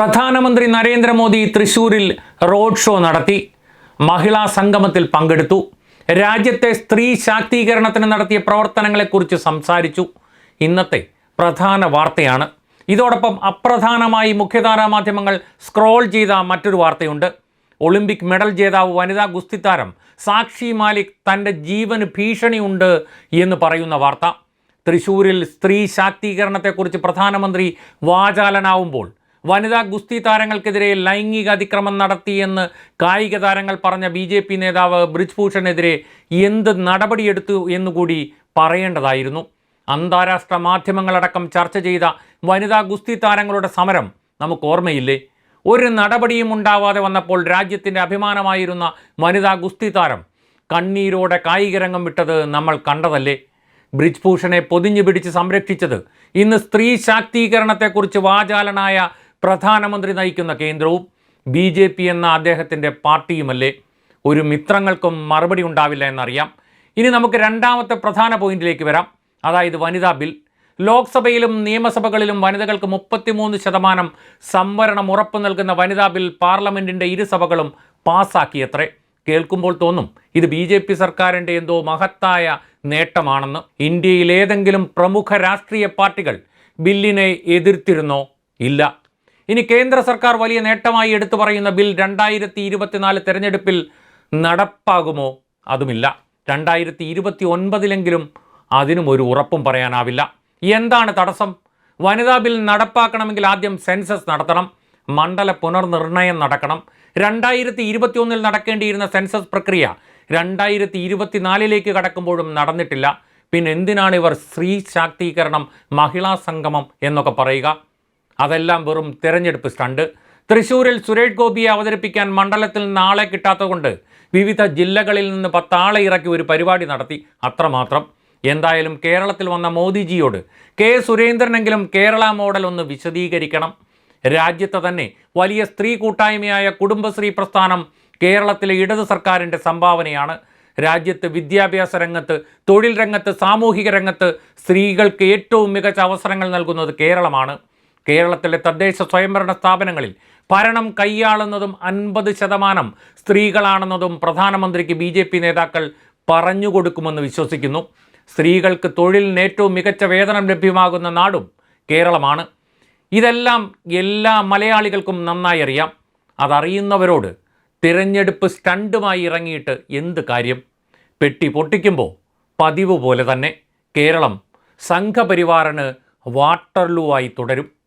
പ്രധാനമന്ത്രി നരേന്ദ്രമോദി തൃശൂരിൽ road show നടത്തി. മഹിളാ സംഗമത്തിൽ പങ്കെടുത്തു. രാജ്യത്തെ സ്ത്രീ ശാക്തീകരണത്തിന് നടത്തിയ പ്രവർത്തനങ്ങളെക്കുറിച്ച് സംസാരിച്ചു. ഇന്നത്തെ പ്രധാന വാർത്തയാണ്. ഇതോടൊപ്പം അപ്രധാനമായി മുഖ്യധാരാ മാധ്യമങ്ങൾ സ്ക്രോൾ ചെയ്ത മറ്റൊരു വാർത്തയുണ്ട്. ഒളിമ്പിക് മെഡൽ ജേതാവ് വനിതാ ഗുസ്തിത്താരം സാക്ഷി മാലിക് തന്റെ ജീവന് ഭീഷണിയുണ്ട് എന്ന് പറയുന്ന വാർത്ത. തൃശൂരിൽ സ്ത്രീ ശാക്തീകരണത്തെക്കുറിച്ച് പ്രധാനമന്ത്രി വാചാലനാവുമ്പോൾ വനിതാ ഗുസ്തി താരങ്ങൾക്കെതിരെ ലൈംഗിക അതിക്രമം നടത്തിയെന്ന് കായിക താരങ്ങൾ പറഞ്ഞ ബി ജെ പി നേതാവ് ബ്രിജ്ഭൂഷണെതിരെ എന്ത് നടപടിയെടുത്തു എന്നുകൂടി പറയേണ്ടതായിരുന്നു. അന്താരാഷ്ട്ര മാധ്യമങ്ങളടക്കം ചർച്ച ചെയ്ത വനിതാ ഗുസ്തി താരങ്ങളുടെ സമരം നമുക്ക് ഓർമ്മയില്ലേ? ഒരു നടപടിയും ഉണ്ടാവാതെ വന്നപ്പോൾ രാജ്യത്തിന്റെ അഭിമാനമായിരുന്ന വനിതാ ഗുസ്തി താരം കണ്ണീരോടെ കായികരംഗം വിട്ടത് നമ്മൾ കണ്ടതല്ലേ? ബ്രിജ്ഭൂഷണെ പൊതിഞ്ഞു പിടിച്ച് സംരക്ഷിച്ചത് ഇന്ന് സ്ത്രീ ശാക്തീകരണത്തെക്കുറിച്ച് വാചാലനായ പ്രധാനമന്ത്രി നയിക്കുന്ന കേന്ദ്രവും ബി ജെ പി എന്ന അദ്ദേഹത്തിന്റെ പാർട്ടിയുമല്ലേ? ഒരു മിത്രങ്ങൾക്കും മറുപടി ഉണ്ടാവില്ല എന്നറിയാം. ഇനി നമുക്ക് രണ്ടാമത്തെ പ്രധാന പോയിന്റിലേക്ക് വരാം. അതായത് വനിതാ ബിൽ. ലോക്സഭയിലും നിയമസഭകളിലും വനിതകൾക്ക് മുപ്പത്തിമൂന്ന് ശതമാനം സംവരണം ഉറപ്പു നൽകുന്ന വനിതാ ബിൽ പാർലമെന്റിന്റെ ഇരുസഭകളും പാസ്സാക്കിയത്രേ കേൾക്കുമ്പോൾ തോന്നും ഇത് ബി ജെ പി സർക്കാരിന്റെ എന്തോ മഹത്തായ നേട്ടമാണെന്ന്. ഇന്ത്യയിലേതെങ്കിലും പ്രമുഖ രാഷ്ട്രീയ പാർട്ടികൾ ബില്ലിനെ എതിർത്തിരുന്നോ? ഇല്ല. ഇനി കേന്ദ്ര സർക്കാർ വലിയ നേട്ടമായി എടുത്തു പറയുന്ന ബിൽ രണ്ടായിരത്തി ഇരുപത്തിനാല് തെരഞ്ഞെടുപ്പിൽ നടപ്പാകുമോ? അതുമില്ല. രണ്ടായിരത്തി ഇരുപത്തി ഒൻപതിലെങ്കിലും അതിനും ഒരു ഉറപ്പും പറയാനാവില്ല. എന്താണ് തടസ്സം? വനിതാ ബിൽ നടപ്പാക്കണമെങ്കിൽ ആദ്യം സെൻസസ് നടത്തണം മണ്ഡല പുനർനിർണയം നടക്കണം. രണ്ടായിരത്തി ഇരുപത്തിയൊന്നിൽ നടക്കേണ്ടിയിരുന്ന സെൻസസ് പ്രക്രിയ രണ്ടായിരത്തി ഇരുപത്തിനാലിലേക്ക് കടക്കുമ്പോഴും നടന്നിട്ടില്ല. പിന്നെ എന്തിനാണ് ഇവർ സ്ത്രീ ശാക്തീകരണം മഹിളാ സംഗമം എന്നൊക്കെ പറയുക? അതെല്ലാം വെറും തിരഞ്ഞെടുപ്പ് സ്റ്റണ്ട്. തൃശ്ശൂരിൽ സുരേഷ് ഗോപിയെ അവതരിപ്പിക്കാൻ മണ്ഡലത്തിൽ നാളെ കിട്ടാത്തതുകൊണ്ട് വിവിധ ജില്ലകളിൽ നിന്ന് പത്താളെ ഇറക്കി ഒരു പരിപാടി നടത്തി. അത്രമാത്രം. എന്തായാലും കേരളത്തിൽ വന്ന മോദിജിയോട് കെ സുരേന്ദ്രനെങ്കിലും കേരള മോഡൽ ഒന്ന് വിശദീകരിക്കണം. രാജ്യത്തെ തന്നെ വലിയ സ്ത്രീ കൂട്ടായ്മയായ കുടുംബശ്രീ പ്രസ്ഥാനം കേരളത്തിലെ ഇടത് സർക്കാരിന്റെ സംഭാവനയാണ്. രാജ്യത്ത് വിദ്യാഭ്യാസ രംഗത്ത് തൊഴിൽ രംഗത്ത് സാമൂഹിക രംഗത്ത് സ്ത്രീകൾക്ക് ഏറ്റവും മികച്ച അവസരങ്ങൾ നൽകുന്നത് കേരളമാണ്. കേരളത്തിലെ തദ്ദേശ സ്വയംഭരണ സ്ഥാപനങ്ങളിൽ ഭരണം കൈയാളുന്നതും അൻപത് ശതമാനം സ്ത്രീകളാണെന്നതും പ്രധാനമന്ത്രിക്ക് ബി ജെ പി നേതാക്കൾ പറഞ്ഞുകൊടുക്കുമെന്ന് വിശ്വസിക്കുന്നു. സ്ത്രീകൾക്ക് തൊഴിലിന് ഏറ്റവും മികച്ച വേതനം ലഭ്യമാകുന്ന നാടും കേരളമാണ്. ഇതെല്ലാം എല്ലാ മലയാളികൾക്കും നന്നായി അറിയാം. അതറിയുന്നവരോട് തിരഞ്ഞെടുപ്പ് സ്റ്റണ്ടുമായി ഇറങ്ങിയിട്ട് എന്ത് കാര്യം? പെട്ടി പൊട്ടിക്കുമ്പോൾ പതിവ് പോലെ തന്നെ കേരളം സംഘപരിവാറിന് വാട്ടർലൂ ആയി തുടരും.